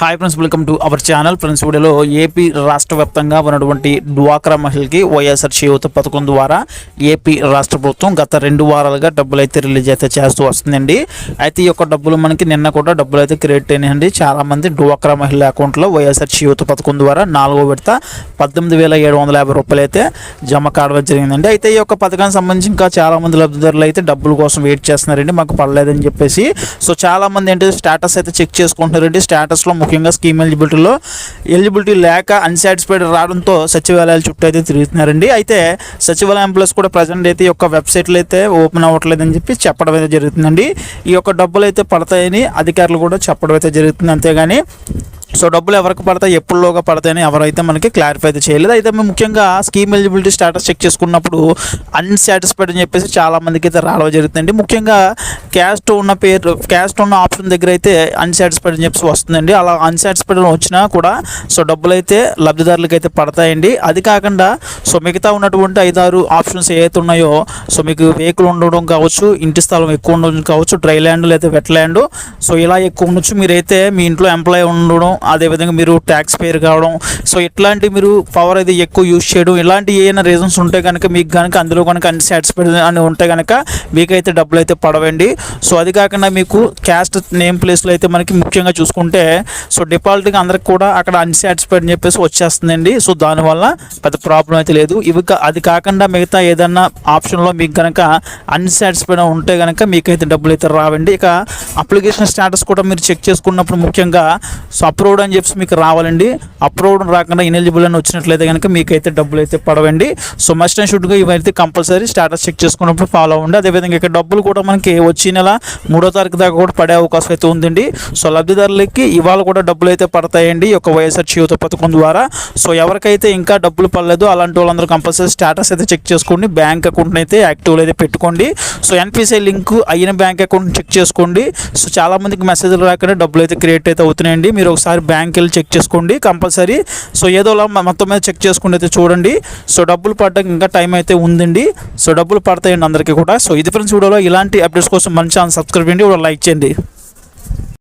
Hi friends welcome to our channel friends వీడియోలో AP రాష్ట్ర వ్యాప్తంగా ఉన్నటువంటి డ్వాక్రా మహిళకి వైఎస్ఆర్ చేయూత పథకం ద్వారా ఏపీ రాష్ట్ర ప్రభుత్వం గత రెండు వారాలుగా డబ్బులు అయితే రిలీజ్ అయితే చేస్తూ వస్తుందండి. అయితే ఈ యొక్క డబ్బులు మనకి నిన్న కూడా డబ్బులు అయితే క్రియేట్ అయినాయండి. చాలా మంది డ్వాక్రా మహిళ అకౌంట్లో వైఎస్ఆర్ చేయూత పథకం ద్వారా నాలుగో విడత పద్దెనిమిది వేల ఏడు వందల యాభై రూపాయలు అయితే జమ కావడం జరిగిందండి. అయితే ఈ యొక్క పథకానికి సంబంధించి ఇంకా చాలా మంది లబ్ధిదారులు అయితే డబ్బుల కోసం వెయిట్ చేస్తున్నారండి. మాకు పడలేదని చెప్పేసి. సో చాలా మంది ఏంటంటే స్టేటస్ అయితే చెక్ చేసుకుంటున్నారండి. స్టేటస్లో ముఖ్యంగా స్కీమ్ ఎలిజిబిలిటీలో ఎలిజిబిలిటీ లేక అన్సాటిస్ఫైడ్ రావడంతో సచివాలయాల చుట్టూ అయితే తిరుగుతున్నారండి. అయితే సచివాలయం ప్లస్ కూడా ప్రజెంట్ అయితే ఈ యొక్క వెబ్సైట్లు అయితే ఓపెన్ అవ్వట్లేదని చెప్పి చెప్పడం అయితే జరుగుతుందండి. ఈ యొక్క డబ్బులు అయితే పడతాయని అధికారులు కూడా చెప్పడం అయితే జరుగుతుంది. అంతేగాని సో డబ్బులు ఎవరికి పడతాయి? ఎప్పుడులోగా పడతాయని ఎవరైతే మనకి క్లారిఫై అయితే చేయలేదు. అయితే మేము ముఖ్యంగా స్కీమ్ ఎలిజిబిలిటీ స్టేటస్ చెక్ చేసుకున్నప్పుడు అన్సాటిస్ఫైడ్ అని చెప్పేసి చాలా మందికి అయితే రావడం జరుగుతుందండి. ముఖ్యంగా క్యాస్ట్ ఉన్న పేరు క్యాస్ట్ ఉన్న ఆప్షన్ దగ్గర అయితే అన్సాటిస్ఫైడ్ అని చెప్పేసి వస్తుందండి. అలా అన్సాటిస్ఫైడ్ వచ్చినా కూడా సో డబ్బులు అయితే లబ్ధిదారులకు అయితే పడతాయండి. అది కాకుండా సో మిగతా ఉన్నటువంటి ఐదారు ఆప్షన్స్ ఏవైతే ఉన్నాయో సో మీకు వెహికల్ ఉండడం కావచ్చు ఇంటి స్థలం ఎక్కువ ఉండడం కావచ్చు డ్రై ల్యాండ్ లేదా వెట్ ల్యాండ్ సో ఇలా ఎక్కువ ఉండొచ్చు. మీరైతే మీ ఇంట్లో ఎంప్లాయ్ ఉండడం అదేవిధంగా మీరు ట్యాక్స్ పేరు కావడం సో ఇట్లాంటి మీరు పవర్ అయితే ఎక్కువ యూజ్ చేయడం ఇలాంటి ఏమైనా రీజన్స్ ఉంటే కనుక మీకు కనుక అందులో కనుక అన్సాటిస్ఫైడ్ అని ఉంటే కనుక మీకైతే డబ్బులు అయితే పడవండి. సో అది కాకుండా మీకు క్యాస్ట్ నేమ్ ప్లేస్లో అయితే మనకి ముఖ్యంగా చూసుకుంటే సో డిఫాల్ట్గా అందరికి కూడా అక్కడ అన్సాటిస్ఫైడ్ అని చెప్పేసి వచ్చేస్తుందండి. సో దానివల్ల పెద్ద ప్రాబ్లం అయితే లేదు. ఇవి అది కాకుండా మిగతా ఏదన్నా ఆప్షన్లో మీకు కనుక అన్సాటిస్ఫైడ్ ఉంటే కనుక మీకైతే డబ్బులు అయితే రావండి. ఇక అప్లికేషన్ స్టేటస్ కూడా మీరు చెక్ చేసుకున్నప్పుడు ముఖ్యంగా సో అప్రూవ్డ్ అని చెప్పి మీకు రావాలండి. అప్రూవ్డ్ రాకుండా ఇనెలిజిబుల్ అని వచ్చినట్లయితే కనుక మీకైతే డబ్బులు అయితే పడవండి. సో మస్ట్ అండ్ షుడ్గా ఇవైతే కంపల్సరీ స్టేటస్ చెక్ చేసుకున్నప్పుడు ఫాలో అవ్వండి. అదే అదేవిధంగా ఇక్కడ డబ్బులు కూడా మనకి వచ్చే నెల మూడో తారీఖు దాకా కూడా పడే అవకాశం అయితే ఉందండి. సో లబ్ధిదారులకి ఇవాళ కూడా డబ్బులు అయితే పడతాయండి. ఒక యొక్క వైఎస్ఆర్ చేయూత పథకం ద్వారా. సో ఎవరికైతే ఇంకా డబ్బులు పడలేదు అలాంటి వాళ్ళందరూ కంపల్సరీ స్టేటస్ అయితే చెక్ చేసుకోండి. బ్యాంక్ అకౌంట్ అయితే యాక్టివ్లో అయితే పెట్టుకోండి. సో ఎన్పిసిఐ లింక్ అయిన బ్యాంక్ అకౌంట్ చెక్ చేసుకోండి. సో చాలా మందికి మెసేజ్లు రాకనే డబ్బులు అయితే క్రియేట్ అయితే అవుతున్నాయండి. మీరు ఒకసారి బ్యాంక్ వెళ్ళి చెక్ చేసుకోండి కంపల్సరీ. సో ఏదోలా మొత్తం మీద చెక్ చేసుకుంటే అయితే చూడండి. సో డబ్బులు పడడానికి ఇంకా టైం అయితే ఉందండి. సో డబ్బులు పడతాయండి అందరికీ కూడా. సో ఇది ఫ్రెండ్స్ వీడియోలో ఇలాంటి అప్డేట్స్ కోసం మన ఛానల్ సబ్స్క్రైబ్ చేయండి. లైక్ చేయండి.